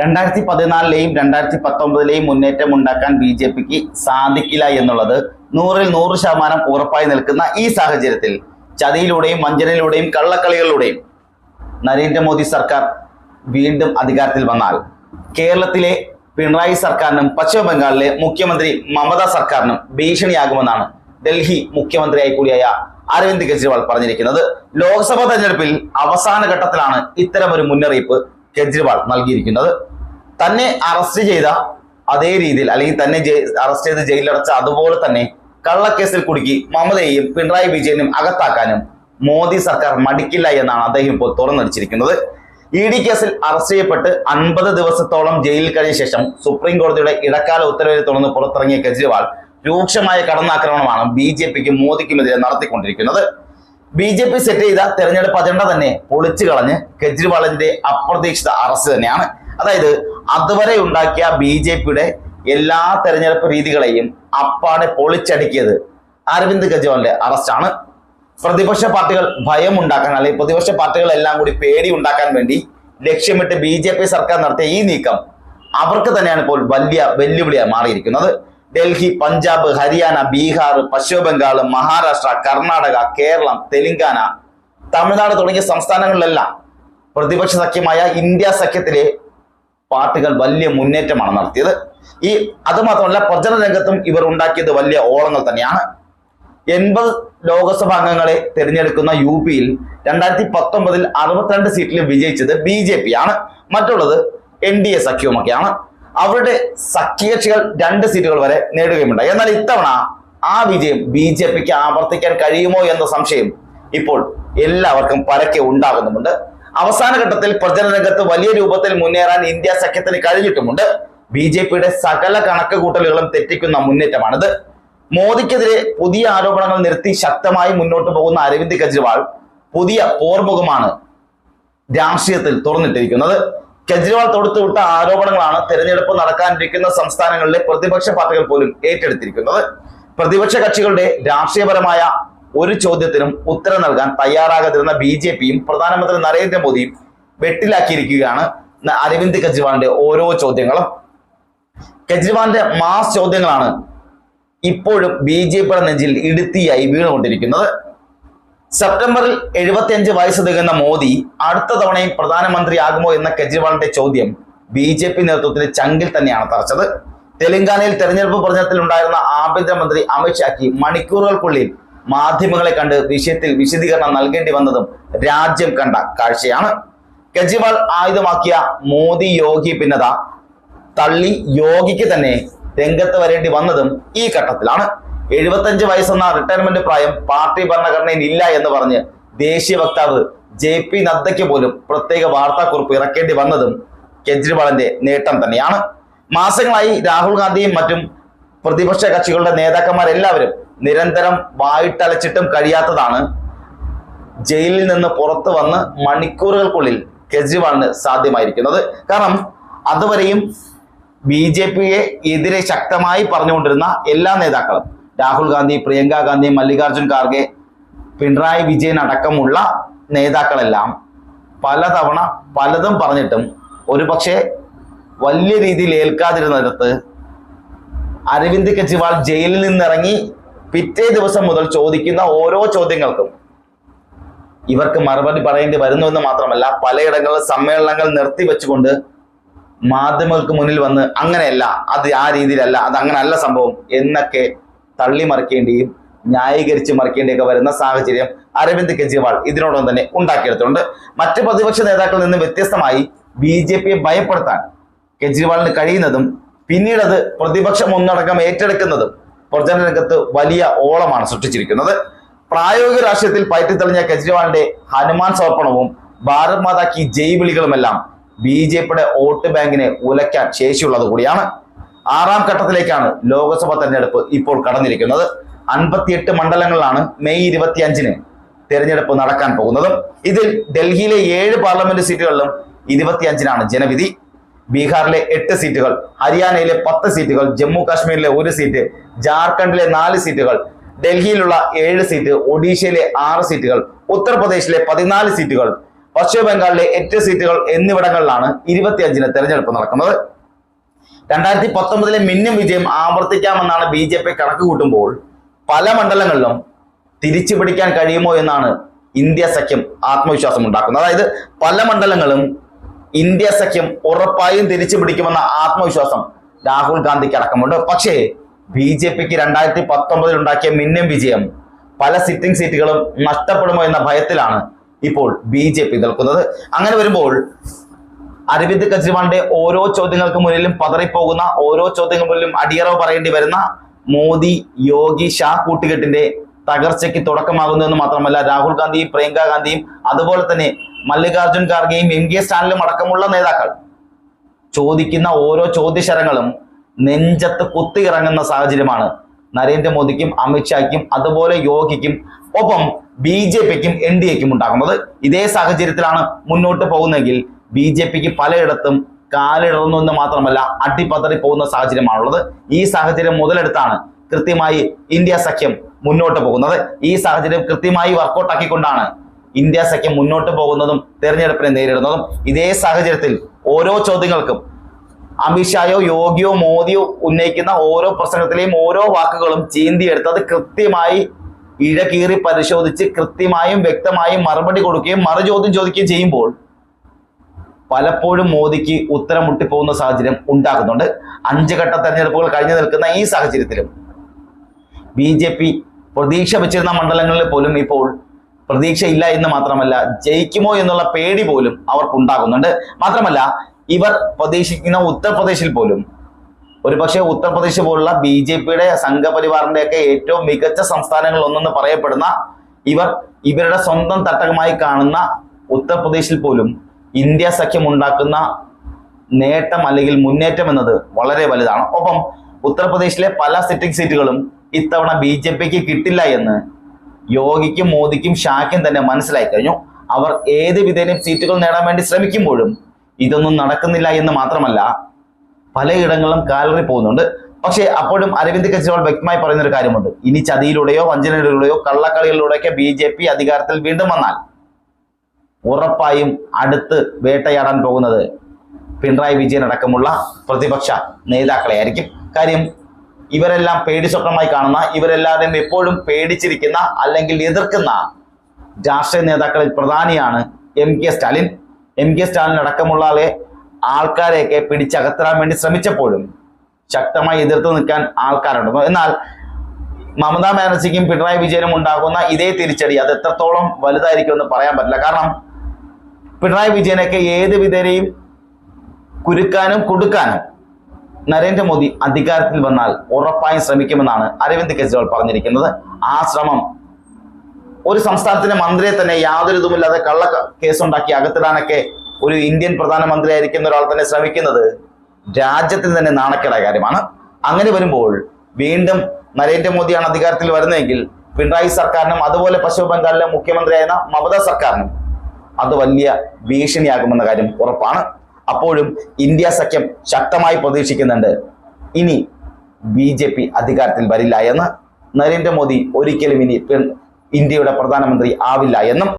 രണ്ടായിരത്തി പതിനാലിലെയും രണ്ടായിരത്തി പത്തൊമ്പതിലെയും മുന്നേറ്റം ഉണ്ടാക്കാൻ ബി ജെ പിക്ക് സാധിക്കില്ല എന്നുള്ളത് നൂറിൽ നൂറ് ശതമാനം ഉറപ്പായി നിൽക്കുന്ന ഈ സാഹചര്യത്തിൽ ചതിയിലൂടെയും വഞ്ചനയിലൂടെയും കള്ളക്കളികളിലൂടെയും നരേന്ദ്രമോദി സർക്കാർ വീണ്ടും അധികാരത്തിൽ വന്നാൽ കേരളത്തിലെ പിണറായി സർക്കാരിനും പശ്ചിമ ബംഗാളിലെ മുഖ്യമന്ത്രി മമതാ സർക്കാരിനും ഭീഷണിയാകുമെന്നാണ് ഡൽഹി മുഖ്യമന്ത്രിയായി കൂടിയായ അരവിന്ദ് കെജ്രിവാൾ പറഞ്ഞിരിക്കുന്നത്. ലോക്സഭാ തെരഞ്ഞെടുപ്പിൽ അവസാന ഘട്ടത്തിലാണ് ഇത്തരമൊരു മുന്നറിയിപ്പ് കെജ്രിവാൾ നൽകിയിരിക്കുന്നത്. തന്നെ അറസ്റ്റ് ചെയ്ത അതേ രീതിയിൽ അല്ലെങ്കിൽ തന്നെ അറസ്റ്റ് ചെയ്ത് ജയിലിലടച്ച അതുപോലെ തന്നെ കള്ളക്കേസിൽ കുടുക്കി മമതയെയും പിണറായി വിജയനും അകത്താക്കാനും മോദി സർക്കാർ മടിക്കില്ല എന്നാണ് അദ്ദേഹം ഇപ്പോൾ തുറന്നടിച്ചിരിക്കുന്നത്. ഇ ഡി കേസിൽ അറസ്റ്റ് ചെയ്യപ്പെട്ട് അൻപത് ദിവസത്തോളം ജയിലിൽ കഴിഞ്ഞ ശേഷം സുപ്രീം കോടതിയുടെ ഇടക്കാല ഉത്തരവിനെ തുടർന്ന് പുറത്തിറങ്ങിയ കെജ്രിവാൾ രൂക്ഷമായ കടന്നാക്രമണമാണ് ബി ജെ പിക്കും മോദിക്കുമെതിരെ നടത്തിക്കൊണ്ടിരിക്കുന്നത്. ബി ജെ പി സെറ്റ് ചെയ്ത തെരഞ്ഞെടുപ്പ് അജണ്ട തന്നെ പൊളിച്ചു കളഞ്ഞ് കെജ്രിവാളിന്റെ അപ്രതീക്ഷിത അറസ്റ്റ് തന്നെയാണ്. അതായത് അതുവരെ ഉണ്ടാക്കിയ ബി ജെ പിയുടെ എല്ലാ തെരഞ്ഞെടുപ്പ് രീതികളെയും അപ്പാടെ പൊളിച്ചടുക്കിയത്. അരവിന്ദ് കെജ്രിവാളിന്റെ അറസ്റ്റാണ്. പ്രതിപക്ഷ പാർട്ടികൾ ഭയം ഉണ്ടാക്കാൻ അല്ലെങ്കിൽ പ്രതിപക്ഷ പാർട്ടികൾ എല്ലാം കൂടി പേടി ഉണ്ടാക്കാൻ വേണ്ടി ലക്ഷ്യമിട്ട് ബി ജെ പി സർക്കാർ നടത്തിയ ഈ നീക്കം അവർക്ക് തന്നെയാണ് ഇപ്പോൾ വലിയ വെല്ലുവിളിയായി മാറിയിരിക്കുന്നത്. ഡൽഹി പഞ്ചാബ് ഹരിയാന ബീഹാർ പശ്ചിമ ബംഗാൾ മഹാരാഷ്ട്ര കർണാടക കേരളം തെലങ്കാന തമിഴ്നാട് തുടങ്ങിയ സംസ്ഥാനങ്ങളിലെല്ലാം പ്രതിപക്ഷ സഖ്യമായ ഇന്ത്യ സഖ്യത്തിലെ പാർട്ടികൾ വലിയ മുന്നേറ്റമാണ് നടത്തിയത്. ഈ അതുമാത്രമല്ല പ്രചരണ രംഗത്തും ഇവർ ഉണ്ടാക്കിയത് വലിയ ഓളങ്ങൾ തന്നെയാണ്. എൺപത് ലോക്സഭാ അംഗങ്ങളെ തിരഞ്ഞെടുക്കുന്ന യു പിയിൽ രണ്ടായിരത്തി പത്തൊമ്പതിൽ അറുപത്തിരണ്ട് സീറ്റിൽ വിജയിച്ചത് ബി ജെ പി ആണ് മറ്റുള്ളത് എൻ ഡി എ സഖ്യവുമൊക്കെയാണ്. അവരുടെ സഖ്യകക്ഷികൾ രണ്ട് സീറ്റുകൾ വരെ നേടുകയുമുണ്ടായി എന്നാൽ ഇത്തവണ ആ വിജയം ബി ജെ പിക്ക് ആവർത്തിക്കാൻ കഴിയുമോ എന്ന സംശയം ഇപ്പോൾ എല്ലാവർക്കും പരക്കെ ഉണ്ടാകുന്നുമുണ്ട്. അവസാന ഘട്ടത്തിൽ പ്രചരണ രംഗത്ത് വലിയ രൂപത്തിൽ മുന്നേറാൻ ഇന്ത്യ സഖ്യത്തിന് കഴിഞ്ഞിട്ടുമുണ്ട്. ബി ജെ പിയുടെ സകല കണക്ക് കൂട്ടലുകളും തെറ്റിക്കുന്ന മുന്നേറ്റമാണിത്. മോദിക്കെതിരെ പുതിയ ആരോപണങ്ങൾ നിർത്തി ശക്തമായി മുന്നോട്ട് പോകുന്ന അരവിന്ദ് കെജ്രിവാൾ പുതിയ പോർമുഖമാണ് രാഷ്ട്രീയത്തിൽ തുറന്നിട്ടിരിക്കുന്നത്. കെജ്രിവാൾ തൊടുത്തുവിട്ട ആരോപണങ്ങളാണ് തെരഞ്ഞെടുപ്പ് നടക്കാനിരിക്കുന്ന സംസ്ഥാനങ്ങളിലെ പ്രതിപക്ഷ പാർട്ടികൾ പോലും ഏറ്റെടുത്തിരിക്കുന്നത്. പ്രതിപക്ഷ കക്ഷികളുടെ രാഷ്ട്രീയപരമായ ഒരു ചോദ്യത്തിനും ഉത്തരം നൽകാൻ തയ്യാറാകാതിരുന്ന ബി ജെ പിയും പ്രധാനമന്ത്രി നരേന്ദ്രമോദിയും വെട്ടിലാക്കിയിരിക്കുകയാണ് അരവിന്ദ് കെജ്രിവാളിന്റെ ഓരോ ചോദ്യങ്ങളും. കെജ്രിവാളിന്റെ മാസ് ചോദ്യങ്ങളാണ് ഇപ്പോഴും ബി ജെ പിയുടെ നെഞ്ചിൽ ഇടുത്തിയായി വീണുകൊണ്ടിരിക്കുന്നത്. സെപ്റ്റംബറിൽ എഴുപത്തിയഞ്ച് വയസ്സ് തികയുന്ന മോദി അടുത്ത തവണയും പ്രധാനമന്ത്രിയാകുമോ എന്ന കെജ്രിവാളിന്റെ ചോദ്യം ബി ജെ പി നേതൃത്വത്തിന് ചങ്കിൽ തന്നെയാണ് തറച്ചത്. തെലങ്കാനയിൽ തെരഞ്ഞെടുപ്പ് പ്രചരണത്തിൽ ഉണ്ടായിരുന്ന ആഭ്യന്തരമന്ത്രി അമിത്ഷാക്ക് മണിക്കൂറുകൾക്കുള്ളിൽ മാധ്യമങ്ങളെ കണ്ട് വിഷയത്തിൽ വിശദീകരണം നൽകേണ്ടി വന്നതും രാജ്യം കണ്ട കാഴ്ചയാണ്. കെജ്രിവാൾ ആയുധമാക്കിയ മോദി യോഗി ഭിന്നത തള്ളി യോഗിക്ക് തന്നെ രംഗത്ത് വരേണ്ടി വന്നതും ഈ ഘട്ടത്തിലാണ്. എഴുപത്തഞ്ച് വയസ്സെന്ന റിട്ടയർമെന്റ് പ്രായം പാർട്ടി ഭരണഘടനയിൽ ഇല്ല എന്ന് പറഞ്ഞ് ദേശീയ വക്താവ് ജെ പി നദ്ദയ്ക്ക് പോലും പ്രത്യേക വാർത്താക്കുറിപ്പ് ഇറക്കേണ്ടി വന്നതും കെജ്രിവാളിന്റെ നേട്ടം തന്നെയാണ്. മാസങ്ങളായി രാഹുൽ ഗാന്ധിയും മറ്റും പ്രതിപക്ഷ കക്ഷികളുടെ നേതാക്കന്മാരെല്ലാവരും നിരന്തരം വായിട്ടലച്ചിട്ടും കഴിയാത്തതാണ്. ജയിലിൽ നിന്ന് പുറത്തു വന്ന് മണിക്കൂറുകൾക്കുള്ളിൽ കെജ്രിവാളിന് സാധ്യമായിരിക്കുന്നത്. കാരണം അതുവരെയും ബി ജെ പിയെ എതിരെ ശക്തമായി പറഞ്ഞുകൊണ്ടിരുന്ന എല്ലാ നേതാക്കളും രാഹുൽ ഗാന്ധി പ്രിയങ്ക ഗാന്ധി മല്ലികാർജുൻ ഖാർഗെ പിണറായി വിജയൻ അടക്കമുള്ള നേതാക്കളെല്ലാം പലതവണ പലതും പറഞ്ഞിട്ടും ഒരുപക്ഷെ വലിയ രീതിയിൽ ഏൽക്കാതിരുന്നിടത്ത് അരവിന്ദ് കെജ്രിവാൾ ജയിലിൽ നിന്നിറങ്ങി പിറ്റേ ദിവസം മുതൽ ചോദിക്കുന്ന ഓരോ ചോദ്യങ്ങൾക്കും ഇവർക്ക് മറുപടി പറയേണ്ടി വരുന്നുവെന്ന് മാത്രമല്ല പലയിടങ്ങളിൽ സമ്മേളനങ്ങൾ നിർത്തിവെച്ചുകൊണ്ട് മാധ്യമങ്ങൾക്ക് മുന്നിൽ വന്ന് അങ്ങനെയല്ല അത് ആ രീതിയിലല്ല അത് അങ്ങനെയല്ല സംഭവം എന്നൊക്കെ തള്ളി മറിക്കേണ്ടിയും ന്യായീകരിച്ച് മറിക്കേണ്ടിയൊക്കെ വരുന്ന സാഹചര്യം അരവിന്ദ് കെജ്രിവാൾ ഇതിനോടൊപ്പം തന്നെ ഉണ്ടാക്കിയെടുത്തിട്ടുണ്ട്. മറ്റ് പ്രതിപക്ഷ നേതാക്കളിൽ നിന്ന് വ്യത്യസ്തമായി ബി ജെ പിയെ ഭയപ്പെടുത്താൻ കെജ്രിവാളിന് കഴിയുന്നതും പിന്നീട് അത് പ്രതിപക്ഷം ഒന്നടക്കം ഏറ്റെടുക്കുന്നതും പ്രചരണ രംഗത്ത് വലിയ ഓളമാണ് സൃഷ്ടിച്ചിരിക്കുന്നത്. പ്രായോഗിക രാഷ്ട്രീയത്തിൽ പയറ്റിത്തെളിഞ്ഞ കെജ്രിവാളിന്റെ ഹനുമാൻ സമർപ്പണവും ഭാരത് മാതാ കി ജയ് വിളികളുമെല്ലാം ബി ജെ പിയുടെ വോട്ട് ബാങ്കിനെ ഉലയ്ക്കാൻ ശേഷിയുള്ളത് കൂടിയാണ്. ആറാം ഘട്ടത്തിലേക്കാണ് ലോക്സഭാ തെരഞ്ഞെടുപ്പ് ഇപ്പോൾ കടന്നിരിക്കുന്നത്. അൻപത്തിയെട്ട് മണ്ഡലങ്ങളിലാണ് മെയ് ഇരുപത്തിയഞ്ചിന് തെരഞ്ഞെടുപ്പ് നടക്കാൻ പോകുന്നതും. ഇതിൽ ഡൽഹിയിലെ ഏഴ് പാർലമെന്റ് സീറ്റുകളിലും ഇരുപത്തിയഞ്ചിനാണ് ജനവിധി. ബീഹാറിലെ എട്ട് സീറ്റുകൾ ഹരിയാനയിലെ പത്ത് സീറ്റുകൾ ജമ്മു കാശ്മീരിലെ ഒരു സീറ്റ് ജാർഖണ്ഡിലെ നാല് സീറ്റുകൾ ഡൽഹിയിലുള്ള ഏഴ് സീറ്റ് ഒഡീഷയിലെ ആറ് സീറ്റുകൾ ഉത്തർപ്രദേശിലെ പതിനാല് സീറ്റുകൾ പശ്ചിമ ബംഗാളിലെ എട്ട് സീറ്റുകൾ എന്നിവിടങ്ങളിലാണ് ഇരുപത്തിയഞ്ചിന് തെരഞ്ഞെടുപ്പ് നടക്കുന്നത്. രണ്ടായിരത്തി പത്തൊമ്പതിലെ മിന്നും വിജയം ആവർത്തിക്കാമെന്നാണ് ബി ജെ പി കണക്ക് കൂട്ടുമ്പോൾ പല മണ്ഡലങ്ങളിലും തിരിച്ചു പിടിക്കാൻ കഴിയുമോ എന്നാണ് ഇന്ത്യ സഖ്യം ആത്മവിശ്വാസം ഉണ്ടാക്കുന്നത്. അതായത് പല മണ്ഡലങ്ങളും ഇന്ത്യ സഖ്യം ഉറപ്പായും തിരിച്ചു പിടിക്കുമെന്ന ആത്മവിശ്വാസം രാഹുൽ ഗാന്ധിക്ക് അടക്കമുണ്ട്. പക്ഷേ ബി ജെ പിക്ക് രണ്ടായിരത്തി പത്തൊമ്പതിൽ ഉണ്ടാക്കിയ മിന്നും വിജയം പല സിറ്റിംഗ് സീറ്റുകളും നഷ്ടപ്പെടുമോ എന്ന ഭയത്തിലാണ് ഇപ്പോൾ ബി ജെ പി നിൽക്കുന്നത്. അങ്ങനെ വരുമ്പോൾ അരവിന്ദ് കെജ്രിവാളിന്റെ ഓരോ ചോദ്യങ്ങൾക്ക് മുന്നിലും പതറിപ്പോകുന്ന ഓരോ ചോദ്യങ്ങൾക്ക് മുന്നിലും അടിയറവ് പറയേണ്ടി വരുന്ന മോദി യോഗി ഷാ കൂട്ടുകെട്ടിന്റെ തകർച്ചയ്ക്ക് തുടക്കമാകുന്നു എന്ന് മാത്രമല്ല രാഹുൽ ഗാന്ധിയും പ്രിയങ്ക ഗാന്ധിയും അതുപോലെ തന്നെ മല്ലികാർജുൻ ഖാർഗെയും എം കെ സ്റ്റാലിനും അടക്കമുള്ള നേതാക്കൾ ചോദിക്കുന്ന ഓരോ ചോദ്യശരങ്ങളും നെഞ്ചത്ത് കുത്തിയിറങ്ങുന്ന സാഹചര്യമാണ്. നരേന്ദ്രമോദിക്കും അമിത്ഷായ്ക്കും അതുപോലെ യോഗിക്കും ഒപ്പം ബി ജെ പിക്കും എൻ ഡി എക്കും ഉണ്ടാകുന്നത്. ഇതേ സാഹചര്യത്തിലാണ് മുന്നോട്ട് പോകുന്നതെങ്കിൽ ബി ജെ പിക്ക് പലയിടത്തും കാലിടറുന്നു എന്ന് മാത്രമല്ല അട്ടിപ്പതറി പോകുന്ന സാഹചര്യമാണുള്ളത്. ഈ സാഹചര്യം മുതലെടുത്താണ് കൃത്യമായി ഇന്ത്യ സഖ്യം മുന്നോട്ട് പോകുന്നത്. ഈ സാഹചര്യം കൃത്യമായി വർക്കൗട്ട് ആക്കിക്കൊണ്ടാണ് ഇന്ത്യ സഖ്യം മുന്നോട്ട് പോകുന്നതും തെരഞ്ഞെടുപ്പിനെ നേരിടുന്നതും ഇതേ സാഹചര്യത്തിൽ ഓരോ ചോദ്യങ്ങൾക്കും അമിത്ഷായോ യോഗിയോ മോദിയോ ഉന്നയിക്കുന്ന ഓരോ പ്രസംഗത്തിലെയും ഓരോ വാക്കുകളും അത് കൃത്യമായി ഇഴകീറി പരിശോധിച്ച് കൃത്യമായും വ്യക്തമായും മറുപടി കൊടുക്കുകയും മറുചോദ്യം ചോദിക്കുകയും ചെയ്യുമ്പോൾ പലപ്പോഴും മോദിക്ക് ഉത്തരം മുട്ടിപ്പോകുന്ന സാഹചര്യം ഉണ്ടാകുന്നുണ്ട്. അഞ്ച് ഘട്ട തെരഞ്ഞെടുപ്പുകൾ കഴിഞ്ഞു നിൽക്കുന്ന ഈ സാഹചര്യത്തിലും ബി ജെ പി പ്രതീക്ഷ വെച്ചിരുന്ന മണ്ഡലങ്ങളിൽ പോലും ഇപ്പോൾ പ്രതീക്ഷയില്ല എന്ന് മാത്രമല്ല ജയിക്കുമോ എന്നുള്ള പേടി പോലും അവർക്കുണ്ടാകുന്നുണ്ട്. മാത്രമല്ല ഇവർ പ്രതീക്ഷിക്കുന്ന ഉത്തർപ്രദേശിൽ പോലും ഒരുപക്ഷെ ഉത്തർപ്രദേശ് പോലുള്ള ബി ജെ പിയുടെ സംഘപരിവാറിന്റെ ഒക്കെ ഏറ്റവും മികച്ച സംസ്ഥാനങ്ങളിൽ ഒന്നെന്ന് പറയപ്പെടുന്ന ഇവർ ഇവരുടെ സ്വന്തം തട്ടകമായി കാണുന്ന ഉത്തർപ്രദേശിൽ പോലും ഇന്ത്യ സഖ്യം ഉണ്ടാക്കുന്ന നേട്ടം അല്ലെങ്കിൽ മുന്നേറ്റം എന്നത് വളരെ വലുതാണ്. ഒപ്പം ഉത്തർപ്രദേശിലെ പല സിറ്റിംഗ് സീറ്റുകളും ഇത്തവണ ബി ജെ പിക്ക് കിട്ടില്ല എന്ന് യോഗിക്കും മോദിക്കും ഷാക്കും തന്നെ മനസ്സിലായി കഴിഞ്ഞു. അവർ ഏത് വിധേനയും സീറ്റുകൾ നേടാൻ വേണ്ടി ശ്രമിക്കുമ്പോഴും ഇതൊന്നും നടക്കുന്നില്ല എന്ന് മാത്രമല്ല പലയിടങ്ങളിലും കാലറി പോകുന്നുണ്ട്. പക്ഷേ അപ്പോഴും അരവിന്ദ് കെജ്രിവാൾ വ്യക്തമായി പറയുന്ന ഒരു കാര്യമുണ്ട്. ഇനി ചതിയിലൂടെയോ വഞ്ചനയിലൂടെയോ കള്ളക്കളികളിലൂടെയൊക്കെ ബി ജെ പി അധികാരത്തിൽ വീണ്ടും വന്നാൽ ഉറപ്പായും അടുത്ത് വേട്ടയാടാൻ പോകുന്നത് പിണറായി വിജയൻ അടക്കമുള്ള പ്രതിപക്ഷ നേതാക്കളെ ആയിരിക്കും കാര്യം ഇവരെല്ലാം പേടി സ്വപ്നമായി കാണുന്ന ഇവരെല്ലാവരും എപ്പോഴും പേടിച്ചിരിക്കുന്ന അല്ലെങ്കിൽ എതിർക്കുന്ന രാഷ്ട്രീയ നേതാക്കളിൽ പ്രധാനിയാണ് M K Stalin. M K Stalin അടക്കമുള്ള ആളെ ആൾക്കാരെയൊക്കെ പിടിച്ചകത്തിടാൻ വേണ്ടി ശ്രമിച്ചപ്പോഴും ശക്തമായി എതിർത്ത് നിൽക്കാൻ ആൾക്കാരുണ്ട്. എന്നാൽ മമതാ ബാനർജിക്കും പിണറായി വിജയനും ഉണ്ടാകുന്ന ഇതേ തിരിച്ചടി അത് എത്രത്തോളം വലുതായിരിക്കും എന്ന് പറയാൻ പറ്റില്ല. കാരണം പിണറായി വിജയനൊക്കെ ഏത് വിധേനയും കുരുക്കാനും കൊടുക്കാനും നരേന്ദ്രമോദി അധികാരത്തിൽ വന്നാൽ ഉറപ്പായും ശ്രമിക്കുമെന്നാണ് അരവിന്ദ് കെജ്രിവാൾ പറഞ്ഞിരിക്കുന്നത്. ആ ശ്രമം ഒരു സംസ്ഥാനത്തിന്റെ മന്ത്രിയെ തന്നെ യാതൊരു ഇതുമില്ലാതെ കള്ള കേസുണ്ടാക്കി അകത്തിടാനൊക്കെ ഒരു ഇന്ത്യൻ പ്രധാനമന്ത്രി ആയിരിക്കുന്ന ഒരാൾ തന്നെ ശ്രമിക്കുന്നത് രാജ്യത്തിന് തന്നെ നാണക്കേടായ കാര്യമാണ്. അങ്ങനെ വരുമ്പോൾ വീണ്ടും നരേന്ദ്രമോദിയാണ് അധികാരത്തിൽ വരുന്നതെങ്കിൽ പിണറായി സർക്കാരിനും അതുപോലെ പശ്ചിമ ബംഗാളിലെ മുഖ്യമന്ത്രിയായ മമതാ സർക്കാരിനും അത് വലിയ ഭീഷണിയാകുമെന്ന കാര്യം ഉറപ്പാണ്. അപ്പോഴും ഇന്ത്യ സഖ്യം ശക്തമായി പ്രതീക്ഷിക്കുന്നുണ്ട്. ഇനി ബി ജെ പി അധികാരത്തിൽ വരില്ല എന്ന് നരേന്ദ്രമോദി ഒരിക്കലും ഇനി ഇന്ത്യയുടെ പ്രധാനമന്ത്രി ആവില്ല എന്നും